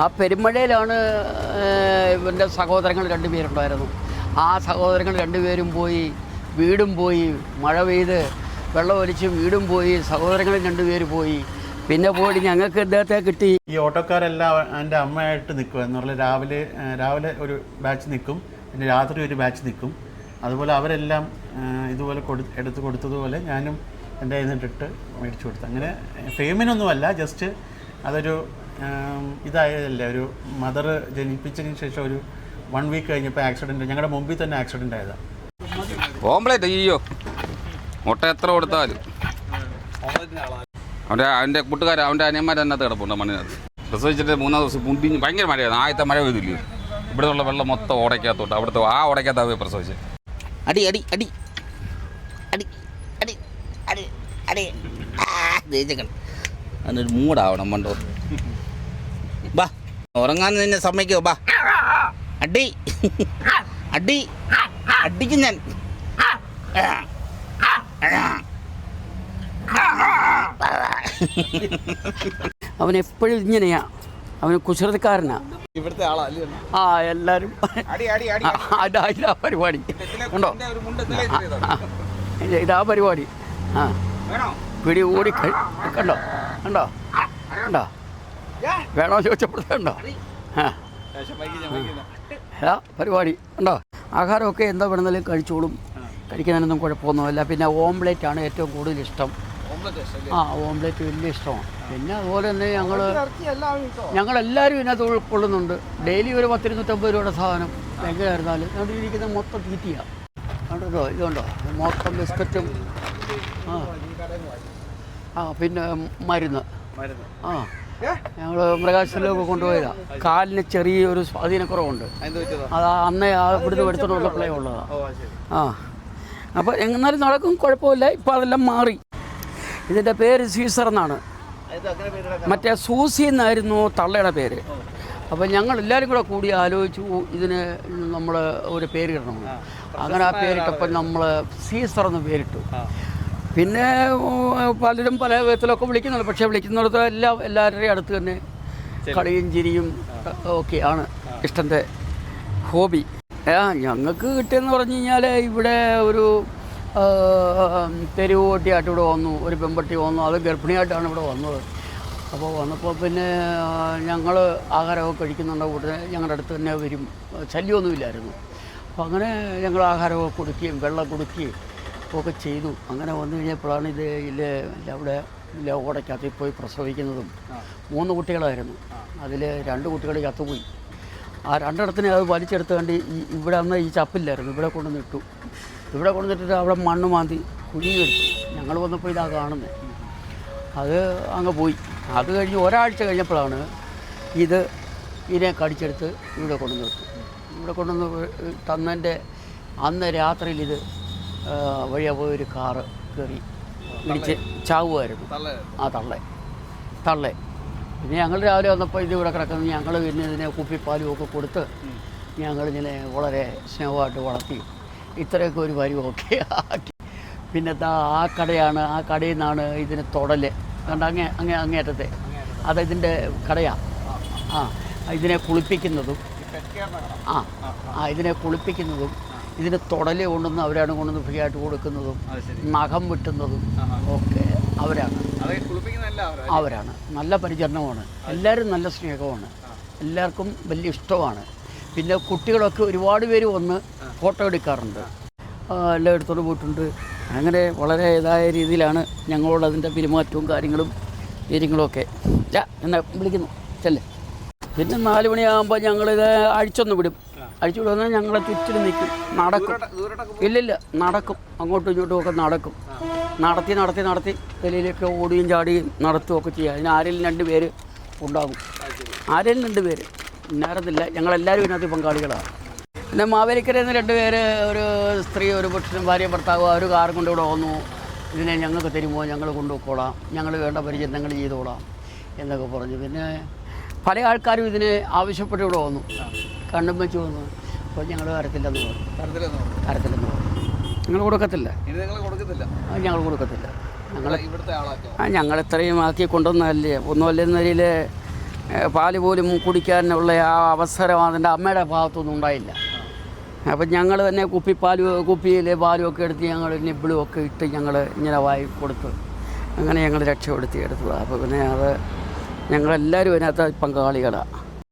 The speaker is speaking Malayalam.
ആ പെരുമഴയിലാണ് ഇവന്റെ സഹോദരങ്ങൾ രണ്ടുപേരുണ്ടായിരുന്നു ആ സഹോദരങ്ങൾ രണ്ടുപേരും പോയി വീടും പോയി മഴ പെയ്ത് വെള്ളം ഒലിച്ച് വീടും പോയി സഹോദരങ്ങൾ രണ്ടുപേര് പോയി. പിന്നെ പോയി ഞങ്ങൾക്ക് ഇദ്ദേഹത്തെ കിട്ടി. ഈ ഓട്ടോക്കാരെല്ലാം എന്റെ അമ്മയായിട്ട് നിൽക്കും. എന്ന് പറഞ്ഞാൽ രാവിലെ രാവിലെ ഒരു ബാച്ച് നിൽക്കും. പിന്നെ രാത്രി ഒരു ബാച്ച് നിൽക്കും. അതുപോലെ അവരെല്ലാം ഇതുപോലെ കൊടു എടുത്ത് കൊടുത്തതുപോലെ ഞാനും എന്റെ കയ്യിൽ നിന്നിട്ടിട്ട് മേടിച്ചു കൊടുത്തു. അങ്ങനെ ഫെയിമിനൊന്നുമല്ല ജസ്റ്റ് അതൊരു ഇതായതല്ലേ ഒരു മദർ ജനിപ്പിച്ചതിന് ശേഷം ഒരു വൺ വീക്ക് കഴിഞ്ഞപ്പോൾ ആക്സിഡന്റ് ഞങ്ങളുടെ മുമ്പിൽ തന്നെ ആക്സിഡന്റ് ആയതാ. ഓംപ്ലേറ്റ് അയ്യോ മുട്ട എത്ര കൊടുത്താലും. അവന്റെ അവന്റെ കൂട്ടുകാർ അവന്റെ അനിയന്മാർ അതിനകത്ത് കിടപ്പുണ്ട് മണ്ണിനകത്ത്. പ്രസവിച്ചിട്ട് മൂന്നാം ദിവസം മുണ്ടിഞ്ഞ് ഭയങ്കര മഴയായിരുന്നു. ആദ്യത്തെ മഴ പെയ്തില്ലേ? ഇവിടെ ഉള്ള വെള്ളം മൊത്തം ഓടയ്ക്കകത്തോട്ട് അവിടുത്തെ ആ ഓടയ്ക്കകത്താണ് പോയി പ്രസവിച്ചത് അടി അടി അടി. അടി അടി അടി അടി. ദേശങ്ങൾ അതിനൊരു മൂടാവണം മണ്ടോ. ബാ ഉറങ്ങാൻ നിന്നെ സമ്മതിക്കോ ബാ. അടി. അടി. അടിക്കും ഞാൻ. അവൻ എപ്പോഴും ഇങ്ങനെയാ. അവന് കുസൃതിക്കാരനാ. ഇവിടുത്തെ ആ എല്ലാരും. ഇതാ പരിപാടി. ഉണ്ടോ? ഇതാ പരിപാടി. ആ. പിടി ഓടി കണ്ടോ? കണ്ടോ? കണ്ടോ? വേണോ ചോദിച്ചപ്പോഴത്തേണ്ടോ ആ. ഏതാ പരിപാടി. ഉണ്ടോ? ആഹാരമൊക്കെ എന്താ വേണമെന്നാലും കഴിച്ചോളും. കഴിക്കുന്നതിനൊന്നും കുഴപ്പമൊന്നുമില്ല. പിന്നെ ഓംലേറ്റ് ആണ് ഏറ്റവും കൂടുതൽ ഇഷ്ടം. ആ ഓംലേറ്റ് വലിയ ഇഷ്ടമാണ്. പിന്നെ അതുപോലെ തന്നെ ഞങ്ങൾ ഞങ്ങളെല്ലാവരും ഇതിനകത്ത് ഉൾക്കൊള്ളുന്നുണ്ട്. ഡെയിലി ഒരു പത്തിരുന്നൂറ്റമ്പത് രൂപയുടെ സാധനം. എങ്ങനെയായിരുന്നാലും ഞങ്ങൾ ഇരിക്കുന്ന മൊത്തം തീറ്റിയാണ് കണ്ടോ? ഇതുണ്ടോ മൊത്തം ബിസ്ക്കറ്റും. ആ. ആ പിന്നെ മരുന്ന്. ആ. ഞങ്ങൾ മൃഗാശുപത്രിയിലൊക്കെ കൊണ്ടുപോയതാ. കാലിന് ചെറിയൊരു സ്വാധീനക്കുറവുണ്ട്. അത് അന്നേ ഇവിടുന്ന് എടുത്തോണ്ടുള്ള പ്ലേ ഉള്ളതാ. ആ. അപ്പോൾ എന്നാലും നടക്കും കുഴപ്പമില്ല. ഇപ്പോൾ അതെല്ലാം മാറി. ഇതിന്റെ പേര് സീസർ എന്നാണ്. മറ്റേ സൂസി എന്നായിരുന്നു തള്ളയുടെ പേര്. അപ്പോൾ ഞങ്ങൾ എല്ലാവരും കൂടെ കൂടി ആലോചിച്ചു ഇതിന് നമ്മൾ ഒരു പേര് ഇടണം അങ്ങനെ ആ പേരിട്ടപ്പോൾ നമ്മൾ സീസർ എന്ന് പേരിട്ടു. പിന്നെ പലരും പല വിധത്തിലൊക്കെ വിളിക്കുന്നുണ്ട്. പക്ഷേ വിളിക്കുന്നിടത്ത് എല്ലാം എല്ലാവരുടെയും അടുത്ത് തന്നെ കളിയും ചിരിയും ഒക്കെ ആണ് ഇഷ്ടന്റെ ഹോബി. ആ ഞങ്ങൾക്ക് കിട്ടിയെന്ന് പറഞ്ഞു കഴിഞ്ഞാൽ ഇവിടെ ഒരു ആ, തെരുവ് ഓട്ടിയായിട്ട് ഇവിടെ വന്നു. ഒരു പെമ്പട്ടി വന്നു. അത് ഗർഭിണിയായിട്ടാണ് ഇവിടെ വന്നത്. അപ്പോൾ വന്നപ്പോൾ പിന്നെ ഞങ്ങൾ ആഹാരമൊക്കെ കഴിക്കുന്നുണ്ടോ. ഉടനെ ഞങ്ങളുടെ അടുത്ത് തന്നെ വരും. ശല്യമൊന്നുമില്ലായിരുന്നു. അപ്പോൾ അങ്ങനെ ഞങ്ങൾ ആഹാരമൊക്കെ കൊടുക്കുകയും വെള്ളം കൊടുക്കുകയും ഒക്കെ ചെയ്തു. അങ്ങനെ വന്നു കഴിഞ്ഞപ്പോഴാണ് ഇത് ഇല്ല അവിടെ ഇല്ല ഓടയ്ക്കകത്ത് പോയി പ്രസവിക്കുന്നതും. മൂന്ന് കുട്ടികളായിരുന്നു. അതിൽ രണ്ട് കുട്ടികൾ ചത്തുപോയി. ആ രണ്ടിടത്തിനെ അത് വലിച്ചെടുത്ത് കണ്ട് ഈ ഇവിടെ അന്ന് ഈ ചപ്പില്ലായിരുന്നു. ഇവിടെ കൊണ്ടുവന്ന് ഇട്ടു. ഇവിടെ കൊണ്ടുവന്നിട്ട് അവിടെ മണ്ണ് മാന്തി കുഴിയെടുത്തു ഞങ്ങൾ വന്നപ്പോൾ ഇതാ കാണുന്നത് അത് അങ്ങ് പോയി. അത് കഴിഞ്ഞ് ഒരാഴ്ച കഴിഞ്ഞപ്പോഴാണ് ഇത് ഇതിനെ കടിച്ചെടുത്ത് ഇവിടെ കൊണ്ടുവന്ന് ഇവിടെ കൊണ്ടുവന്ന് തന്നതിന്റെ അന്ന് രാത്രിയിൽ ഇത് ആ, പോയി പോയൊരു കാറ് കയറി ഇടിച്ച് ചാവുമായിരുന്നു ആ തള്ളേ. തള്ളേ. പിന്നെ ഞങ്ങൾ രാവിലെ വന്നപ്പോൾ ഇത് ഇവിടെ കിടക്കുന്നത് ഞങ്ങൾ പിന്നെ ഇതിനെ കുപ്പിപ്പാലും ഒക്കെ കൊടുത്ത് ഞങ്ങളിങ്ങനെ വളരെ സ്നേഹമായിട്ട് വളർത്തി. ഇത്രയൊക്കെ ഒരു പരിവൊക്കെ ആക്കി. പിന്നെ ആ കടയാണ്. ആ കടയിൽ നിന്നാണ് ഇതിന് തുടൽ. കണ്ട? അങ്ങേ അങ്ങേ അങ്ങേറ്റത്തെ അത് ഇതിന്റെ കടയാണ് ആ. ഇതിനെ കുളിപ്പിക്കുന്നതും ആ. ആ ഇതിനെ കുളിപ്പിക്കുന്നതും ഇതിന് തുടല കൊണ്ടുവന്ന് അവരാണ് കൊണ്ടുവന്ന് ഫ്രീ ആയിട്ട് കൊടുക്കുന്നതും നഖം വെട്ടുന്നതും ഒക്കെ അവരാണ്. അവരാണ്. നല്ല പരിചരണമാണ്. എല്ലാവരും നല്ല സ്നേഹമാണ്. എല്ലാവർക്കും വലിയ ഇഷ്ടമാണ്. പിന്നെ കുട്ടികളൊക്കെ ഒരുപാട് പേര് വന്ന് ഫോട്ടോ എടുക്കാറുണ്ട്. എല്ലായിടത്തോട് പോയിട്ടുണ്ട്. അങ്ങനെ വളരെ ഇതായ രീതിയിലാണ് ഞങ്ങളോട് അതിന്റെ പെരുമാറ്റവും കാര്യങ്ങളും കാര്യങ്ങളൊക്കെ. എന്നെ വിളിക്കുന്നു. ചെല്ലേ. പിന്നെ നാല് മണിയാകുമ്പോൾ ഞങ്ങളിത് അഴിച്ചൊന്ന് വിടും. അഴിച്ചു വന്നാൽ ഞങ്ങളെ ചുറ്റിലും നിൽക്കും. നടക്കും. ഇല്ലില്ല നടക്കും. അങ്ങോട്ടും ഇങ്ങോട്ടും ഒക്കെ നടക്കും. നടത്തി നടത്തി നടത്തി വെളിയിലൊക്കെ ഓടുകയും ചാടുകയും നടത്തുകയും ഒക്കെ ചെയ്യുക അതിന് ആരെങ്കിലും രണ്ട് പേര് ഉണ്ടാകും. ആരെങ്കിലും രണ്ട് പേര്. ഇന്നായിരുന്നില്ല ഞങ്ങളെല്ലാവരും ഇതിനകത്ത് പങ്കാളികളാണ്. പിന്നെ മാവേലിക്കരയിൽ നിന്ന് രണ്ട് പേര് ഒരു സ്ത്രീ ഒരു പുരുഷനും ഭാര്യ ഭർത്താവ് ഒരു കാർ കൊണ്ട് ഇവിടെ വന്നു. ഇതിനെ ഞങ്ങൾക്ക് തരുമോ? ഞങ്ങൾ കൊണ്ടുപോയിക്കോളാം. ഞങ്ങൾ വേണ്ട പരിചയങ്ങൾ ചെയ്തോളാം എന്നൊക്കെ പറഞ്ഞു. പിന്നെ പല ആൾക്കാരും ഇതിനെ ആവശ്യപ്പെട്ട് ഇവിടെ വന്നു. കണ്ണും വെച്ച് വന്നു. അപ്പോൾ ഞങ്ങൾ തരത്തില്ലെന്ന് പറഞ്ഞു. തരത്തില്ലെന്ന് പറഞ്ഞു. നിങ്ങൾ കൊടുക്കത്തില്ല. ഞങ്ങൾ കൊടുക്കത്തില്ല. ഞങ്ങൾ ആ ഞങ്ങൾ ഇത്രയും ആക്കി കൊണ്ടുവന്നതല്ലേ ഒന്നുമല്ല നിലയിൽ പാൽ പോലും കുടിക്കാനുള്ള ആ അവസരം അതിന്റെ അമ്മയുടെ ഭാഗത്തൊന്നും ഉണ്ടായില്ല. അപ്പം ഞങ്ങൾ തന്നെ കുപ്പി പാൽ കുപ്പിയിൽ പാലും ഒക്കെ എടുത്ത് ഞങ്ങൾ നിബിളും ഒക്കെ ഇട്ട് ഞങ്ങൾ ഇങ്ങനെ വായി കൊടുത്ത് അങ്ങനെ ഞങ്ങൾ രക്ഷപ്പെടുത്തി എടുത്തതാണ്. അപ്പോൾ പിന്നെ അത് ഞങ്ങളെല്ലാവരും അതിനകത്ത് പങ്കാളികളാണ്